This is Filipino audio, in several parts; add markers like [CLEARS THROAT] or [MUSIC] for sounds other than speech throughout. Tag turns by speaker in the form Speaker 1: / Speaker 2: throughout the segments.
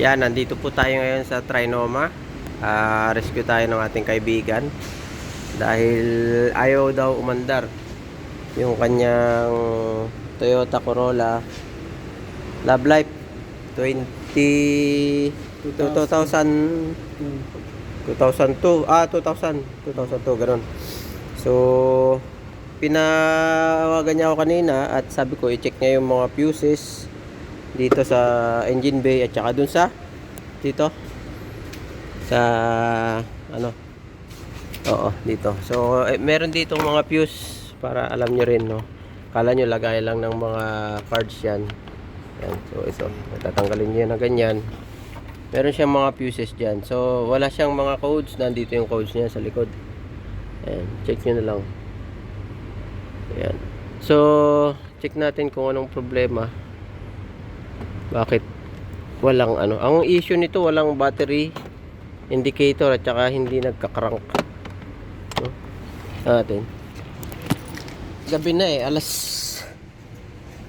Speaker 1: Yan, nandito po tayo ngayon sa Trinoma. Ah, rescue tayo ng ating kaibigan. Dahil ayaw daw umandar yung kanyang Toyota Corolla Love Life 20 2000 2002 ah 2000 2002 ganun so pinawagan niya ako kanina at sabi ko i-check niya yung mga fuses dito sa engine bay at saka dun sa dito sa ano? Oo dito. So eh, meron dito mga fuse para alam nyo rin no? Kala nyo lagay lang ng mga cards yan. Yan so ito tatanggalin nyo yan na ganyan. Meron siyang mga fuses dyan. So wala siyang mga codes. Nandito yung codes niya sa likod. Ayan, check nyo na lang. Ayan. So, check natin kung anong problema. Bakit walang ano. Ang issue nito, walang battery indicator at saka hindi nagka-crank. No? Natin. Gabi na eh, alas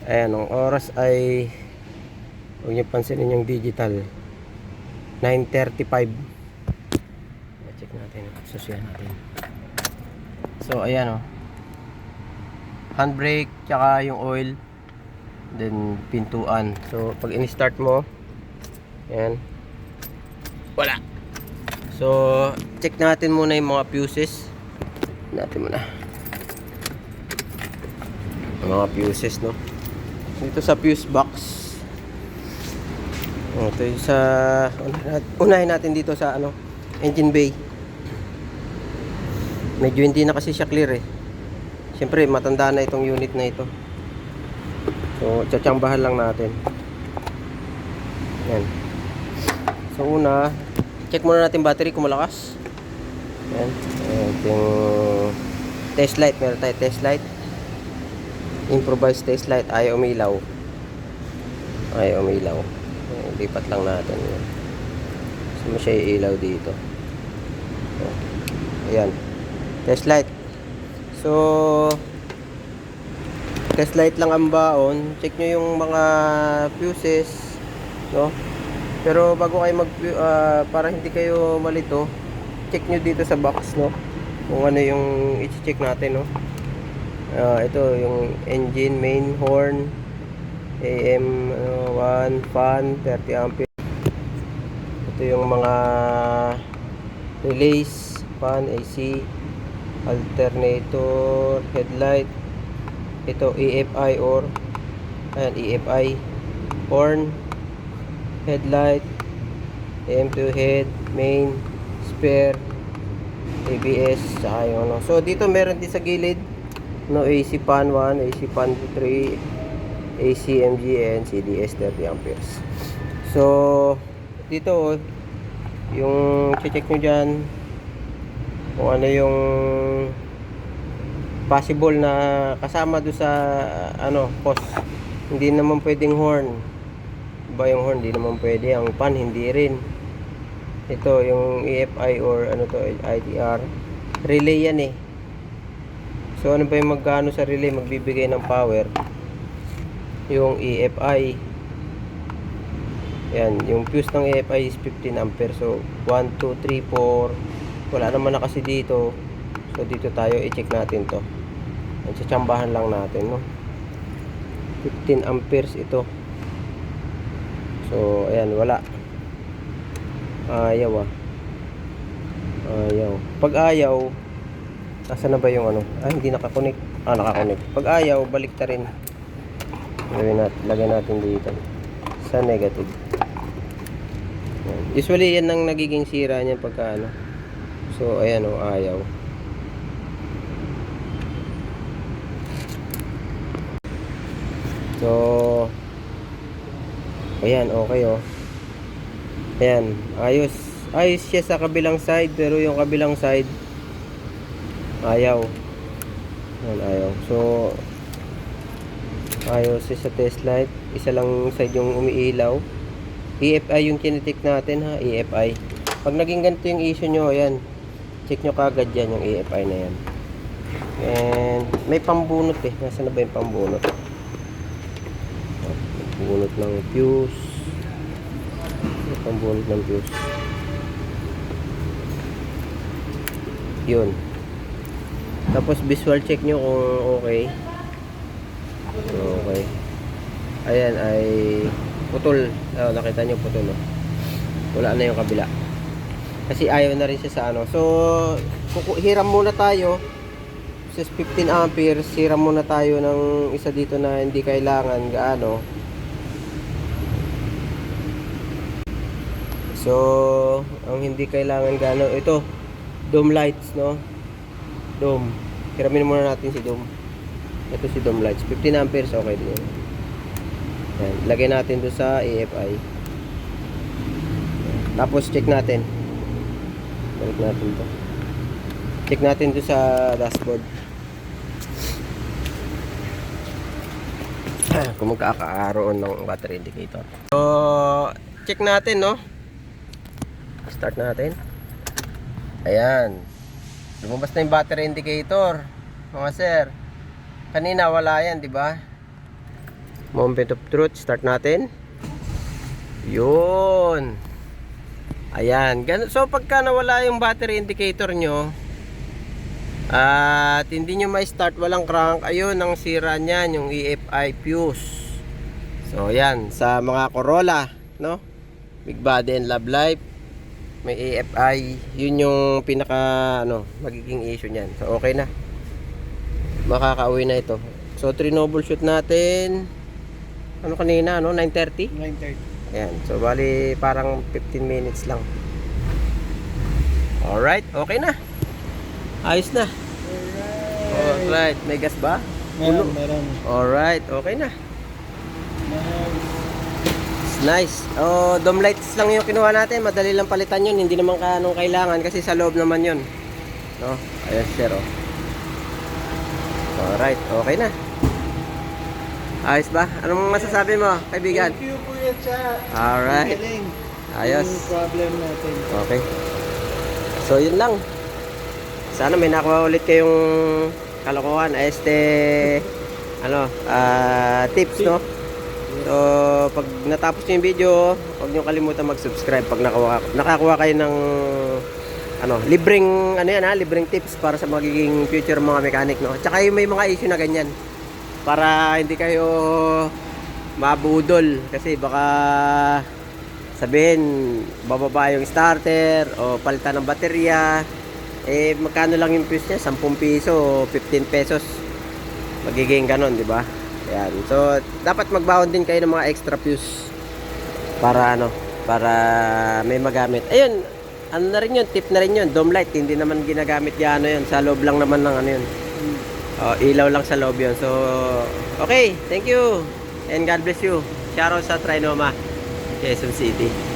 Speaker 1: Ayan, ang oras ay huwag niyo pansinin yung digital 9.35 check natin, susuyan natin so ayan oh handbrake tsaka yung oil then pintuan. So pag in-start mo yan wala. So check natin muna yung mga fuses. Natin muna. Mga fuses no? Dito sa fuse box. Ito yung sa unahin natin dito sa ano engine bay. Medyo hindi na kasi siya clear eh. Siyempre, matanda na itong unit na ito. So, tsatsambahan lang natin. Yan. So, una, check muna natin battery kung malakas. Yan. Ito yung test light. Meron tayo test light. Improvised test light. Ayaw umilaw. Ayaw umilaw. Ayan, lipat lang natin. Yan. So, mo siya iilaw dito. Ayan. Test light. So, test light lang ang baon. Check nyo yung mga fuses, no? Pero bago kayo mag ah, para hindi kayo malito, check nyo dito sa box, no? Kung ano yung i-check natin, no? Ah, ito yung engine, main horn, AM ano, 1 fan, 30 ampere. Ito yung mga relays, fan, AC, alternator, headlight, ito EFI or ayan, EFI, horn, headlight, AM2 head, main, spare, ABS, saka yung ano. So, dito meron din sa gilid, no, AC fan 1, AC fan 3, AC MGN, CDS 30 amperes. So, dito, yung check nyo dyan, kung ano yung possible na kasama do sa ano post. Hindi naman pwedeng horn. Ba yung horn? Hindi naman pwede. Ang pan hindi rin. Ito yung EFI or ano to ITR relay yan eh. So ano ba yung magkano sa relay? Magbibigay ng power. Yung EFI yan yung fuse ng EFI is 15 ampere. So 1, 2, 3, 4 wala naman na kasi dito. So dito tayo i-check natin to ang tsatsambahan lang natin no? 15 amperes ito. So ayan wala. Ayaw ah. Ayaw. Pag ayaw asa na ba yung ano? Ah hindi nakakonek. Ah nakakonek. Pag ayaw balik ta rin. Lagay natin, lagay natin dito. Sa negative. Yan. usually yan ang nagiging sira niyan pagka ano. So, ayan o, ayaw. So, ayan, okay o. Ayan, ayos. Ayos siya sa kabilang side, pero yung kabilang side, ayaw. Ayan, ayaw. So, ayos siya sa test light. Isa lang side yung umiilaw. EFI yung kinitik natin ha, EFI. Pag naging ganito yung issue nyo, ayan, check nyo kagad yan yung EFI na yan and may pambunot eh nasa na ba yung pambunot bunot ng fuse Pambunot ng fuse. Yun. Tapos visual check nyo kung okay. Okay. Ayan ay putol. Oh, nakita nyo putol. Oh. Wala na yung kabila. Kasi ayaw na rin siya sa ano. So, hiram muna tayo. Sa 15 amperes, hiram muna tayo ng isa dito na hindi kailangan gaano. So, ang hindi kailangan gaano, ito, dome lights, no? Dome. Hiramin muna natin si dome. Ito si dome lights. 15 amperes, okay din. Yan. Lagay natin doon sa AFI. Tapos, check natin. Balik natin to. Check natin doon sa dashboard. [CLEARS THROAT] Kung magkakaroon ng battery indicator. So, check natin, no? Start natin. Ayan. Lumabas na yung battery indicator. Mga sir. Kanina wala yan, di ba? Moment of truth. Start natin. Yun. Ayan. So, pagka nawala yung battery indicator nyo, at hindi nyo may start walang crank, ayun ang sira niyan, yung EFI fuse. So, ayan. Sa mga Corolla, no? Big body and love life may AFI yun yung pinaka ano magiging issue niyan. So okay na. Makakauwi na ito. So troubleshoot natin. Ano kanina ano 9.30
Speaker 2: 9.30.
Speaker 1: ayan. So bali parang 15 minutes lang. Alright okay na. Ayos na. Alright. May gas ba?
Speaker 2: Meron, meron.
Speaker 1: alright okay na.
Speaker 2: Meron.
Speaker 1: Nice. Oh, dome lights lang yung kinuha natin. Madali lang palitan yun. Hindi naman ka anong kailangan kasi sa loob naman yun. No? Ayan, sir. Oh. Alright. Okay na. Ayos ba? Anong masasabi mo, kaibigan?
Speaker 2: Thank you, Kuya Cha.
Speaker 1: Alright.
Speaker 2: Galing.
Speaker 1: Ayos.
Speaker 2: Yung problem natin.
Speaker 1: Okay. So, yun lang. Sana may nakuha ulit kayong kalokohan. Este, ano, ah, tips, no? So, pag natapos nyo yung video, huwag nyo kalimutan mag-subscribe pag nakakuha, nakakuha kayo ng ano, libreng ano yan ha, libreng tips para sa magiging future mga mechanic no. Tsaka yung may mga issue na ganyan para hindi kayo mabudol. Kasi baka sabihin bababa yung starter o palitan ng baterya. Eh magkano lang yung fuse niya? 10 piso o 15 pesos. Magiging ganon di ba Ayan. So, dapat magbaon din kayo ng mga extra fuse para ano, para may magamit. Ayun, ano na rin yun, tip na rin yun, dome light, hindi naman ginagamit yan, ano yun, sa loob lang naman ng ano yun. Oh, ilaw lang sa loob yun. So, okay, thank you. And God bless you. Shoutout sa Trinoma, Quezon City.